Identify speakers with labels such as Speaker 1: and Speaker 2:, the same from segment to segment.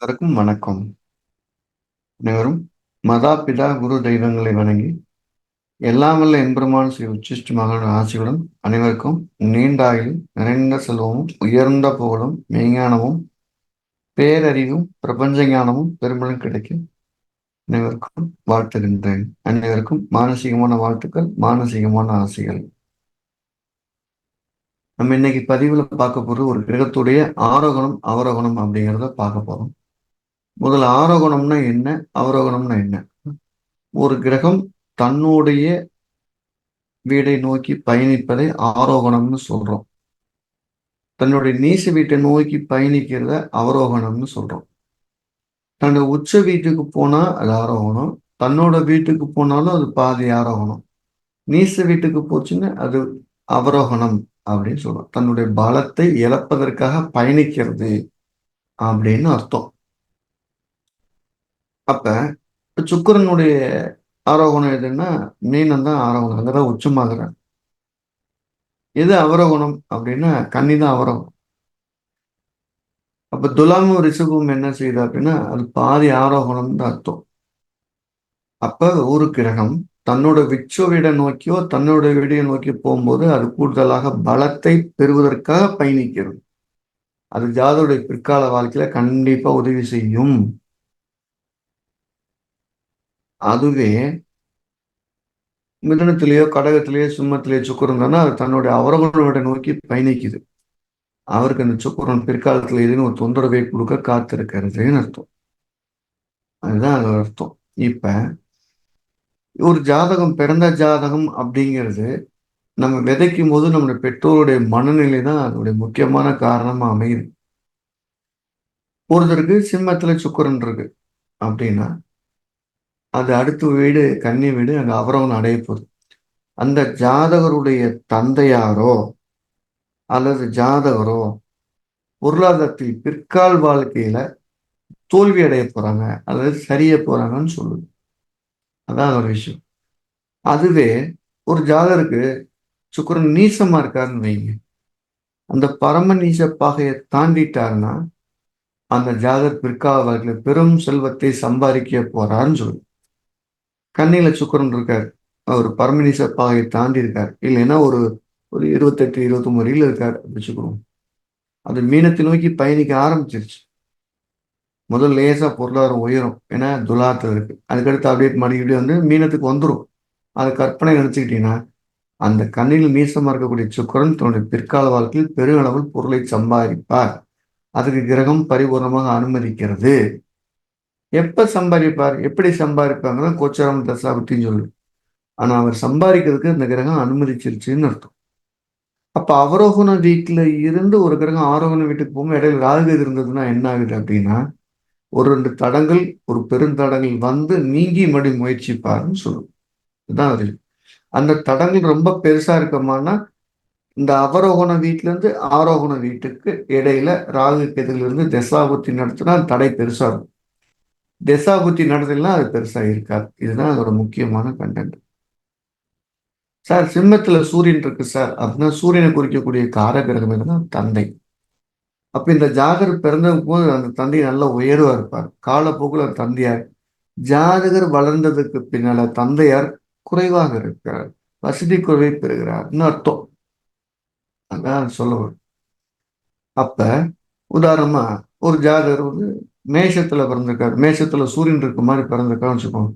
Speaker 1: அனைவருக்கும் வணக்கம். அனைவரும் மதா பிதா குரு தெய்வங்களை வணங்கி எல்லாம் வல்ல எம்பெருமான் ஸ்ரீ உச்சிஷ்ட மகளோட ஆசியுடன் அனைவருக்கும் நீண்ட ஆயுள் நிறைந்த செல்வமும் உயர்ந்த புகழும் மெய்ஞானமும் பேரறிவும் பிரபஞ்ச ஞானமும் பெரும்பலும் கிடைக்கும். அனைவருக்கும் வாழ்த்துகின்றேன். அனைவருக்கும் மானசீகமான வாழ்த்துக்கள் மானசீகமான ஆசைகள். நம்ம இன்னைக்கு பதிவுல பார்க்க போறது ஒரு கிரகத்துடைய ஆரோகணம் அவரோகணம் அப்படிங்கிறத பார்க்க போறோம். முதல்ல ஆரோகணம்னா என்ன? அவரோகணம்னா என்ன? ஒரு கிரகம் தன்னுடைய வீடை நோக்கி பயணிப்பதை ஆரோகணம்னு சொல்றோம். தன்னுடைய நீச வீட்டை நோக்கி பயணிக்கிறத அவரோகணம்னு சொல்றோம். தன்னோட உச்ச வீட்டுக்கு போனா அது ஆரோகணம் தன்னோட வீட்டுக்கு போனாலும் அது பாதி ஆரோகணம். நீச வீட்டுக்கு போச்சுன்னா அது அவரோகணம் அப்படின்னு சொல்றோம். தன்னுடைய பலத்தை இழப்பதற்காக பயணிக்கிறது அப்படின்னு அர்த்தம். அப்ப சுக்கரனுடைய ஆரோகணம் எதுன்னா மீனம் தான் ஆரோகணம். அங்கதான் உச்சமாகிறார். எது அவரோகணம் அப்படின்னா கன்னி தான் அவரோகணம். அப்ப துலாமும் ரிஷபமும் என்ன செய்யுது அப்படின்னா அது பாதி ஆரோகணம் தான் அர்த்தம். அப்ப ஒரு கிரகம் தன்னோட விச்ச நோக்கியோ தன்னோட விடையை நோக்கி போகும்போது அது கூடுதலாக பலத்தை பெறுவதற்காக பயணிக்கிறது. அது ஜாதோடைய பிற்கால வாழ்க்கையில கண்டிப்பா உதவி செய்யும். அதுவே மிதனத்திலேயோ கடகத்திலேயோ சிம்மத்திலேயோ சுக்கரம் தானே அது தன்னுடைய அவரவர்களோட நோக்கி பயணிக்குது. அவருக்கு அந்த சுக்கரன் பிற்காலத்துல எதுன்னு ஒரு தொந்தரவை கொடுக்க காத்திருக்கிறதுன்னு அர்த்தம். அதுதான் அது அர்த்தம். இப்ப ஒரு ஜாதகம் பிறந்த ஜாதகம் அப்படிங்கிறது நம்ம விதைக்கும் போது நம்மளுடைய பெற்றோருடைய மனநிலை தான் அதனுடைய முக்கியமான காரணமா அமையுது. ஒருத்தருக்கு சிம்மத்துல சுக்கரன் இருக்கு அப்படின்னா அது அடுத்த வீடு கன்னி வீடு அங்கே அவரவன் அடைய போகுது அந்த ஜாதகருடைய தந்தையாரோ அல்லது ஜாதகரோ பொருளாதாரத்தில் பிற்கால் வாழ்க்கையில தோல்வி அடைய போறாங்க அல்லது சரிய போறாங்கன்னு சொல்லுது. அதான் ஒரு விஷயம். அதுவே ஒரு ஜாதகருக்கு சுக்கரன் நீசமா இருக்காருன்னு வைங்க. அந்த பரம நீச பாகையை தாண்டிட்டாருன்னா அந்த ஜாதகர் பிற்கால வாழ்க்கையில பெரும் செல்வத்தை சம்பாதிக்க போறாருன்னு சொல்லு கண்ணியில் சுக்கரன் இருக்கார். அவர் பரமநீச பாகையை தாண்டி இருக்கார். இல்லைன்னா ஒரு ஒரு இருபத்தெட்டு இருபத்தி ஒன்பது இருக்கார் வச்சுக்கிறோம் அது மீனத்தை நோக்கி பயணிக்க ஆரம்பிச்சிருச்சு. முதல் லேசாக பொருளாதாரம் உயரும். ஏன்னா துலாத்தில் இருக்கு. அதுக்கடுத்து அப்படியே மறுபடியும் வந்து மீனத்துக்கு வந்துடும் அது கற்பனை நினச்சிக்கிட்டீங்கன்னா அந்த கண்ணில் மீசமாக இருக்கக்கூடிய சுக்கரன் தன்னுடைய பிற்கால வாழ்க்கையில் பெருளவில் பொருளை சம்பாதிப்பார். அதுக்கு கிரகம் பரிபூர்ணமாக அனுமதிக்கிறது. எப்போ சம்பாதிப்பார் எப்படி சம்பாதிப்பாங்க கோச்சாரம் தசாபத்தின்னு சொல்லு ஆனால் அவர் சம்பாதிக்கிறதுக்கு இந்த கிரகம் அனுமதிச்சிருச்சுன்னு அர்த்தம். அப்போ அவரோகண வீட்டில் இருந்து ஒரு கிரகம் ஆரோகண வீட்டுக்கு போகும்போது இடையில ராகு இருந்ததுன்னா என்ன ஆகுது அப்படின்னா ஒரு ரெண்டு தடங்கள் ஒரு பெருந்தடங்கள் வந்து நீங்கி மடி முயற்சிப்பாருன்னு சொல்லுவோம் இதுதான் அது அந்த தடங்கள் ரொம்ப பெருசாக இருக்கமானா இந்த அவரோகண வீட்டிலேருந்து ஆரோகண வீட்டுக்கு இடையில ராகு கெதுல இருந்து தசாபுத்தி நடத்தினா தடை பெருசாக இருக்கும். தசாபுத்தி நடத்தலாம் அது பெருசாக இருக்காது. இதுதான் அதோட முக்கியமான கண்டென்ட் சார் சிம்மத்தில் சூரியன் இருக்கு சார். அப்படின்னா சூரியனை குறிக்கக்கூடிய காரகிரகம் என்னன்னா தந்தை. அப்போ இந்த ஜாதகர் பிறந்த போது அந்த தந்தை நல்லா உயர்வாக இருப்பார். காலப்போக்கில் அந்த தந்தையார். ஜாதகர் வளர்ந்ததுக்கு பின்னால் தந்தையார் குறைவாக இருக்கிறார். வசதி குறைவை பெறுகிறார்னு அர்த்தம். அதான் சொல்ல வரும் அப்ப உதாரணமா ஒரு ஜாதகர் வந்து மேஷத்தில் பிறந்திருக்காரு. மேஷத்தில் சூரியன் இருக்க மாதிரி பிறந்திருக்காருன்னு வச்சுக்கோங்க.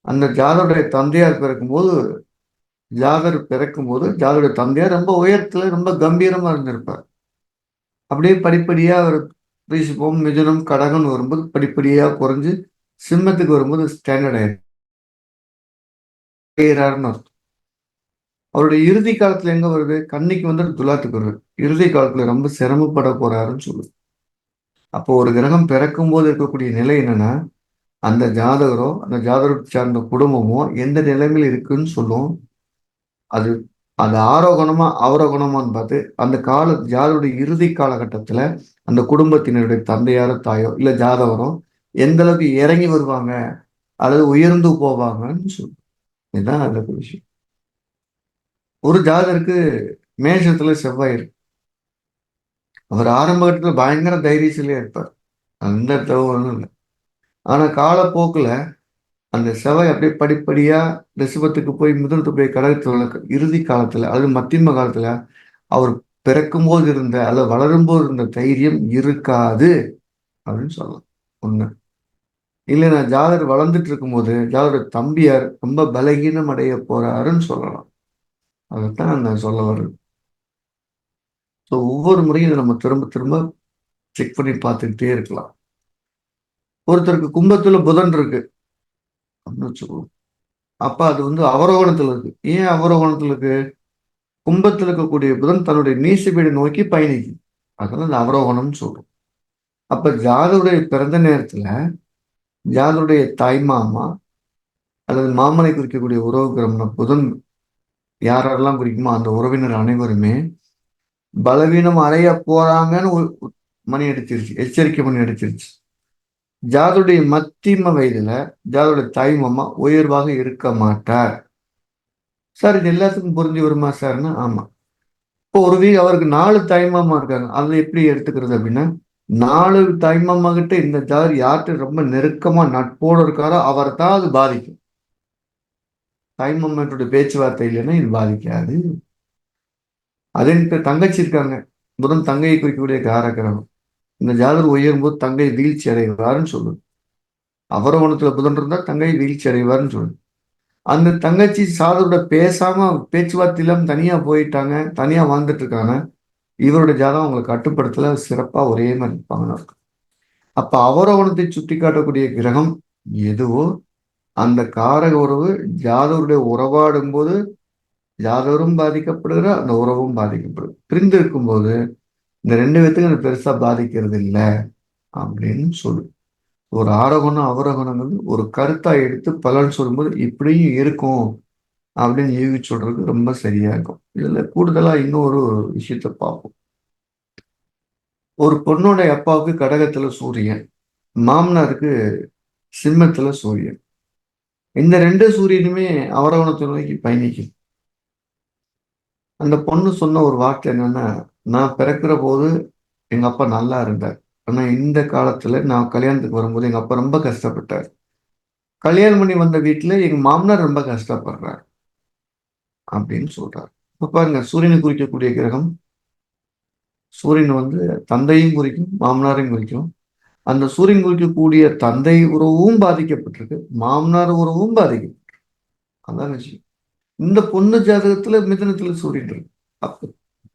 Speaker 1: அந்த ஜாதருடைய தந்தையார் பிறக்கும்போது ஜாதர் பிறக்கும்போது ஜாதருடைய தந்தையார் ரொம்ப உயரத்தில் ரொம்ப கம்பீரமாக இருந்திருப்பார். அப்படியே படிப்படியாக அவர் ரிஷபம் மிதுனம் கடகம்னு வரும்போது படிப்படியாக குறைஞ்சு சிம்மத்துக்கு வரும்போது ஸ்டாண்டர்ட் ஆயிடுறாருன்னு அர்த்தம். அவருடைய இறுதி காலத்தில் எங்கே வருது? கன்னிக்கு வந்து துலாத்துக்கு வருது. இறுதி காலத்தில் ரொம்ப சிரமப்பட போறாருன்னு சொல்லுது. அப்போ ஒரு கிரகம் பிறக்கும் போது இருக்கக்கூடிய நிலை என்னன்னா அந்த ஜாதகரோ அந்த ஜாதகத்தை சார்ந்த குடும்பமோ எந்த நிலைமையில் இருக்குன்னு சொல்லும். அது அது ஆரோகணமா அவரோகணமான்னு பார்த்து அந்த கால ஜாதருடைய இறுதி காலகட்டத்துல அந்த குடும்பத்தினருடைய தந்தையாரோ தாயோ இல்லை ஜாதகரோ எந்த அளவுக்கு இறங்கி வருவாங்க அல்லது உயர்ந்து போவாங்கன்னு சொல்லும். இதுதான் அந்த விஷயம். ஒரு ஜாதருக்கு மேஷத்துல செவ்வாய் இருக்கு. அவர் ஆரம்ப கட்டத்தில் பயங்கர தைரியசிலே இருப்பார். அந்த தகவலும் இல்லை. ஆனால் காலப்போக்கில் அந்த செவ்வாய் அப்படியே படிப்படியாக ரிஷபத்துக்கு போய் முதலத்து போய் கடகத்துல இறுதி காலத்தில் அது மத்தியம காலத்தில் அவர் பிறக்கும் போது இருந்த அல்லது வளரும்போது இருந்த தைரியம் இருக்காது அப்படின்னு சொல்லலாம். ஒன்று இல்லை நான் ஜாதர் வளர்ந்துட்டு இருக்கும்போது ஜாதர் தம்பியார் ரொம்ப பலகீனம் அடைய போறாருன்னு சொல்லலாம். அதைத்தான் நான் சொல்ல வர்றேன். ஸோ ஒவ்வொரு முறையும் இதை நம்ம திரும்ப திரும்ப செக் பண்ணி பார்த்துக்கிட்டே இருக்கலாம். ஒருத்தருக்கு கும்பத்தில் புதன் இருக்கு. அப்படின்னு வச்சுக்கோங்க. அப்போ அது வந்து அவரோகணத்தில் இருக்கு. ஏன் அவரோகணத்தில் இருக்கு? கும்பத்தில் இருக்கக்கூடிய புதன் தன்னுடைய நீசபீடை நோக்கி பயணிக்கும். அதெல்லாம் அந்த அவரோகணம்னு சொல்கிறோம் அப்போ ஜாதருடைய பிறந்த நேரத்தில் ஜாதருடைய தாய் மாமா அல்லது மாமனை குறிக்கக்கூடிய உறவு கிரமண புதன் யாரெல்லாம் குறிக்குமோ அந்த உறவினர் அனைவருமே பலவீனம் அடைய போறாங்கன்னு மணி அடிச்சிருச்சு எச்சரிக்கை மணி அடிச்சிருச்சு ஜாதுடைய மத்திம வயதுல ஜாதுடைய தாய்மம்மா உயர்வாக இருக்க மாட்டார். சார் இது எல்லாத்துக்கும் புரிஞ்சு வருமா சார்னா? ஆமா. இப்போ ஒரு வீக் அவருக்கு நாலு தாய்மாமா இருக்காங்க. அதை எப்படி எடுத்துக்கிறது அப்படின்னா நாலு தாய்மாமா கிட்ட இந்த ஜாதி யார்கிட்ட ரொம்ப நெருக்கமா நட்போடு இருக்காரோ அவரை தான் அது பாதிக்கும். தாய்மாமாட்டோட பேச்சுவார்த்தை இல்லைன்னா இது பாதிக்காது. அதே தங்கச்சி இருக்காங்க. புதன் தங்கையை குறிக்கக்கூடிய காரக்கிரகம் இந்த ஜாதர் உயரும் போது தங்கை வீழ்ச்சி அடைவார்னு சொல்லுது. அவரவனத்தில் புதன் இருந்தால் தங்கை வீழ்ச்சி அடைவார்னு சொல்லுது. அந்த தங்கச்சி சாதரோட பேசாம பேச்சுவார்த்தை இல்லாம தனியா போயிட்டாங்க தனியா வாழ்ந்துட்டு இருக்காங்க இவரோட ஜாதகம் அவங்களை கட்டுப்படுத்தல சிறப்பா ஒரே மாதிரி இருப்பாங்கன்னு இருக்கும் அப்ப அவரவணத்தை சுட்டி காட்டக்கூடிய கிரகம் எதுவோ அந்த காரக உறவு ஜாதவருடைய உறவாடும் போது ஜாதவரும் பாதிக்கப்படுகிற அந்த உறவும் பாதிக்கப்படுது பிரிந்து இருக்கும்போது இந்த ரெண்டு பேத்துக்கும் அது பெருசா பாதிக்கிறது இல்லை அப்படின்னு சொல்லு. ஒரு ஆரோகணம் அவரோகணங்கிறது ஒரு கருத்தா எடுத்து பலன் சொல்லும்போது இப்படியும் இருக்கும் அப்படின்னு யூகி சொல்றது ரொம்ப சரியா இருக்கும். இதுல கூடுதலா இன்னொரு விஷயத்த பார்ப்போம். ஒரு பொண்ணோட அப்பாவுக்கு கடகத்துல சூரியன் மாமனாருக்கு சிம்மத்துல சூரியன். இந்த ரெண்டு சூரியனுமே அவரவணத்தை நோக்கி பயணிக்கும். அந்த பொண்ணு சொன்ன ஒரு வார்த்தை என்னன்னா நான் பிறக்கிற போது எங்க அப்பா நல்லா இருந்தார். ஆனா இந்த காலத்துல நான் கல்யாணத்துக்கு வரும்போது எங்க அப்பா ரொம்ப கஷ்டப்பட்டார். கல்யாணம் பண்ணி வந்த வீட்டுல எங்க மாமனார் ரொம்ப கஷ்டப்படுறார் அப்படின்னு சொல்றார். இப்ப பாருங்க சூரியனை குறிக்கக்கூடிய கிரகம் சூரியன் வந்து தந்தையும் குறிக்கும் மாமனாரையும் குறிக்கும். அந்த சூரியன் குறிக்கக்கூடிய தந்தை உறவும் பாதிக்கப்பட்டிருக்கு மாமனார் உறவும் பாதிக்கப்பட்டிருக்கு. அதான் விஷயம். இந்த பொண்ணு ஜாதகத்துல மிதனத்துல சூரியன் இருக்கு. அப்ப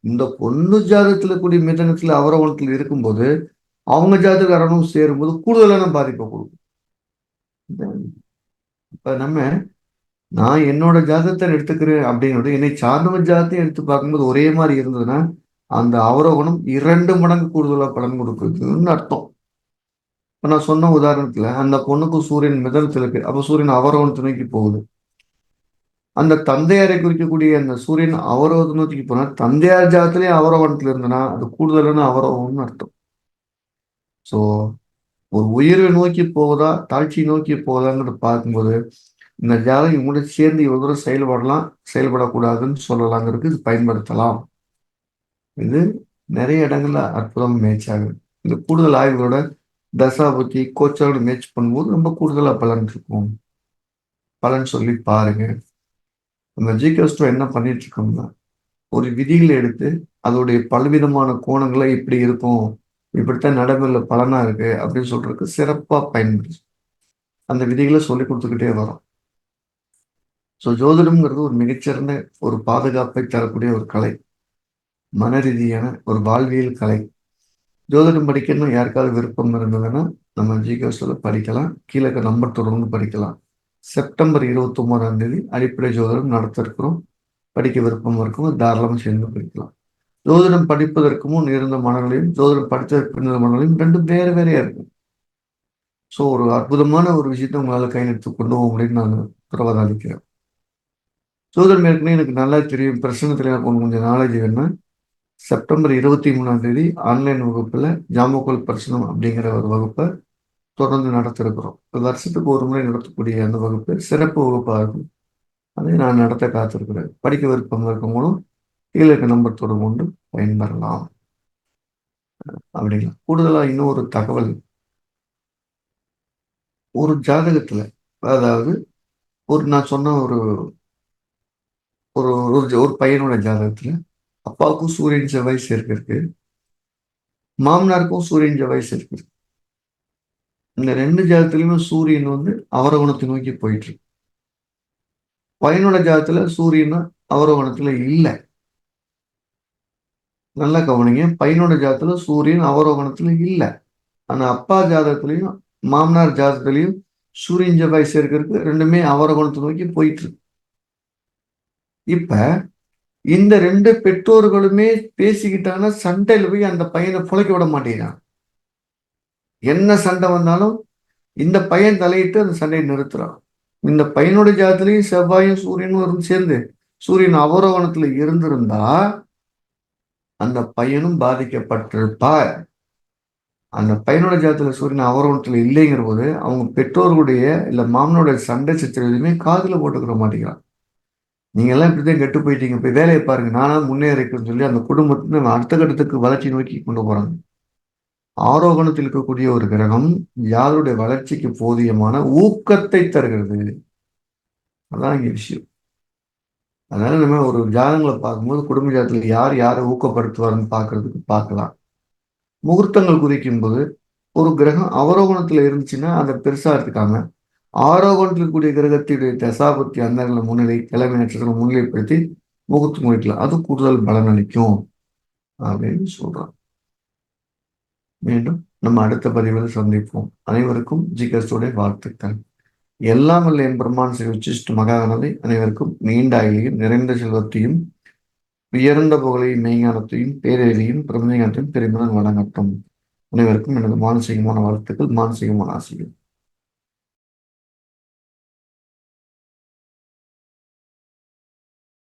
Speaker 1: இந்த பொண்ணு ஜாதகத்துல கூடிய மிதனத்துல அவரவணத்துல இருக்கும்போது அவங்க ஜாதகாரனும் சேரும்போது கூடுதலான பாதிப்பை கொடுக்கும். இப்ப நம்ம நான் என்னோட ஜாதகத்தை எடுத்துக்கிறேன் அப்படின்னு என்னை சார்ந்தவ ஜாதத்தையும் எடுத்து பார்க்கும்போது ஒரே மாதிரி இருந்ததுன்னா அந்த அவரோகணம் இரண்டு மடங்கு கூடுதலாக பலன் கொடுக்குதுன்னு அர்த்தம். இப்போ நான் சொன்ன உதாரணத்துல அந்த பொண்ணுக்கு சூரியன் மிதனத்தில் இருக்கு. அப்போ சூரியன் அவரோகணத்தை நோக்கி போகுது. அந்த தந்தையாரை குறிக்கக்கூடிய அந்த சூரியன் அவரோகத்தை நோக்கி போனா தந்தையார் ஜாதத்திலே அவரோகணத்துல இருந்தனா அது கூடுதலான அவரோகம்னு அர்த்தம். ஸோ ஒரு உயர்வை நோக்கி போகுதா தாழ்ச்சி நோக்கி போகுதாங்கிறத பார்க்கும்போது இந்த ஜாதகம் இவங்களோட சேர்ந்து இவ்வளவு தூரம் செயல்படலாம் செயல்படக்கூடாதுன்னு சொல்லலாங்கிறதுக்கு இது பயன்படுத்தலாம். இது நிறைய இடங்கள்ல அற்புதம் மேட்ச் ஆகுது இந்த கூடுதல் ஆய்வுகளோட தசாபதி கோச்சாரோட மேட்ச் பண்ணும்போது ரொம்ப கூடுதலாக பலன் இருக்கும். பலன் சொல்லி பாருங்க. நம்ம ஜிகஸ்டோ என்ன பண்ணிட்டு இருக்கோம்னா ஒரு விதிகளை எடுத்து அதோடைய பலவிதமான கோணங்களை இப்படி இருக்கும் இப்படித்தான் நடைமுறையில் பலனா இருக்கு அப்படின்னு சொல்றதுக்கு சிறப்பாக பயன்படுது. அந்த விதிகளை சொல்லி கொடுத்துக்கிட்டே வரோம். ஸோ ஜோதிடம்ங்கிறது ஒரு மிகச்சிறந்த ஒரு பாதுகாப்பை தரக்கூடிய ஒரு கலை. மன ரீதியான ஒரு வாழ்வியல் கலை. ஜோதிடம் படிக்கணும் யாருக்காவது விருப்பம் இருந்ததுன்னா நம்ம ஜிகேஸ்ல படிக்கலாம். கீழே நம்பர் தொடர்ந்து படிக்கலாம். செப்டம்பர் இருபத்தி ஒன்பதாம் தேதி அடிப்படை ஜோதிடம் நடத்த இருக்கிறோம் படிக்க விருப்பம் இருக்கும் தாராளமாக சேர்ந்து படிக்கலாம். ஜோதிடம் படிப்பதற்கு முன் இருந்த மனங்களையும் ஜோதிடம் படித்ததற்கு பின் மனங்களையும் ரெண்டும் வேறு வேறையாக இருக்கும். ஸோ ஒரு அற்புதமான ஒரு விஷயத்த உங்களால் கை நிறுத்து கொண்டு போக முடியும் நான் உத்தரவாதம் அளிக்கிறேன். ஜோதிடம் ஏற்கனவே எனக்கு நல்லா தெரியும். பிரச்சனை தெரியாத கொஞ்சம் நாலேஜ் வேணும்னா செப்டம்பர் இருபத்தி மூணாம் தேதி ஆன்லைன் வகுப்பில் ஜாமக்கோல் பிரச்சனம் அப்படிங்கிற ஒரு வகுப்பை தொடர்ந்து நடத்திருக்கிறோம். வருஷத்துக்கு ஒரு முறை நடத்தக்கூடிய அந்த வகுப்பு சிறப்பு வகுப்பாக இருக்கும். அதை நான் நடத்த காத்திருக்கிறேன். படிக்க விருப்பம் இருக்கவங்களும் கீழே நம்பர் தொடர்பு கொண்டு பயன்பெறலாம். அப்படிங்களா? கூடுதலாக இன்னொரு தகவல். ஒரு ஜாதகத்துல அதாவது ஒரு நான் சொன்ன ஒரு ஒரு ஒரு ஒரு பையனோட ஜாதகத்துல அப்பாவுக்கும் சூரியன் செவ்வாய் சேர்க்கிருக்கு மாமனாருக்கும் சூரியன் செவ்வாய் சேர்க்கிருக்கு இந்த ரெண்டு ஜாதத்துலையுமே சூரியன் வந்து அவரகுணத்தை நோக்கி போயிட்டு இருக்கு. பையனோட ஜாதத்துல சூரியன் அவரோகணத்துல இல்லை. நல்லா கவனிங்க. பையனோட ஜாதத்துல சூரியன் அவரோகணத்துல இல்லை. ஆனா அப்பா ஜாதகத்திலையும் மாமனார் ஜாதகத்திலையும் சூரியன் செவ்வாய் சேர்க்கறதுக்கு ரெண்டுமே அவரோகணத்தை நோக்கி போயிட்டு இருக்கு. இப்ப இந்த ரெண்டு பெற்றோர்களுமே பேசிக்கிட்டாங்கன்னா சண்டையில் போய் அந்த பையனை புழைக்க விட மாட்டேங்கிறான் என்ன சண்டை வந்தாலும் இந்த பையன் தலையிட்டு அந்த சண்டையை நிறுத்துறான். இந்த பையனுடைய ஜாதத்துலையும் செவ்வாயும் சூரியனும் இருந்து சேர்ந்து சூரியன் அவரோகணத்துல இருந்திருந்தா அந்த பையனும் பாதிக்கப்பட்டிருப்பார். அந்த பையனோட ஜாதத்துல சூரியன் அவரோகணத்துல இல்லைங்கிற போது அவங்க பெற்றோர்களுடைய இல்ல மாமனோட சண்டை சச்சரவு எதுவுமே காதுல போட்டுக்கிற மாட்டேங்கிறான். நீங்க எல்லாம் இப்படிதான் கெட்டு போயிட்டீங்க. போய் வேலையை பாருங்க. நானா முன்னேறிக்குன்னு சொல்லி அந்த குடும்பத்தை அடுத்த கட்டத்துக்கு வளர்ச்சி நோக்கி கொண்டு போறாங்க. ஆரோகணத்தில் இருக்கக்கூடிய ஒரு கிரகம் யாருடைய வளர்ச்சிக்கு போதியமான ஊக்கத்தை தருகிறது. அதான் இங்கே விஷயம். அதனால நம்ம ஒரு ஜாதகங்களை பார்க்கும்போது குடும்ப ஜாதத்துல யார் யாரை ஊக்கப்படுத்துவாருன்னு பார்க்கறதுக்கு பார்க்கலாம். முகூர்த்தங்கள் குறிக்கும் போது ஒரு கிரகம் அவரோகணத்துல இருந்துச்சுன்னா அதை பெருசா எடுத்துக்காம ஆரோகணத்தில் இருக்கக்கூடிய கிரகத்தினுடைய தசாபத்தி அந்தங்களை முன்னிலை கிழமை நட்சத்திரம் முன்னிலைப்படுத்தி முகூர்த்தம் குறிக்கலாம் அது கூடுதல் பலன் அளிக்கும் அப்படின்னு சொல்றான். மீண்டும் நம்ம அடுத்த பதிவில் சந்திப்போம். அனைவருக்கும் ஜிகஸ்டோடைய வாழ்த்துக்கள். எல்லாம் வல்ல என் பிரம்மான் ஸ்ரீ உச்சிஷ்ட மகாகணதை அனைவருக்கும் நீண்ட ஆயிலையும் நிறைந்த செல்வத்தையும் உயர்ந்த புகழையும் மெய்ஞானத்தையும் பேரறிவையும் பிரம்மஞானத்தையும் பெருமிதம் வழங்கட்டும். அனைவருக்கும் எனது மானசீகமான வாழ்த்துக்கள் மானசீகமான ஆசைகள்.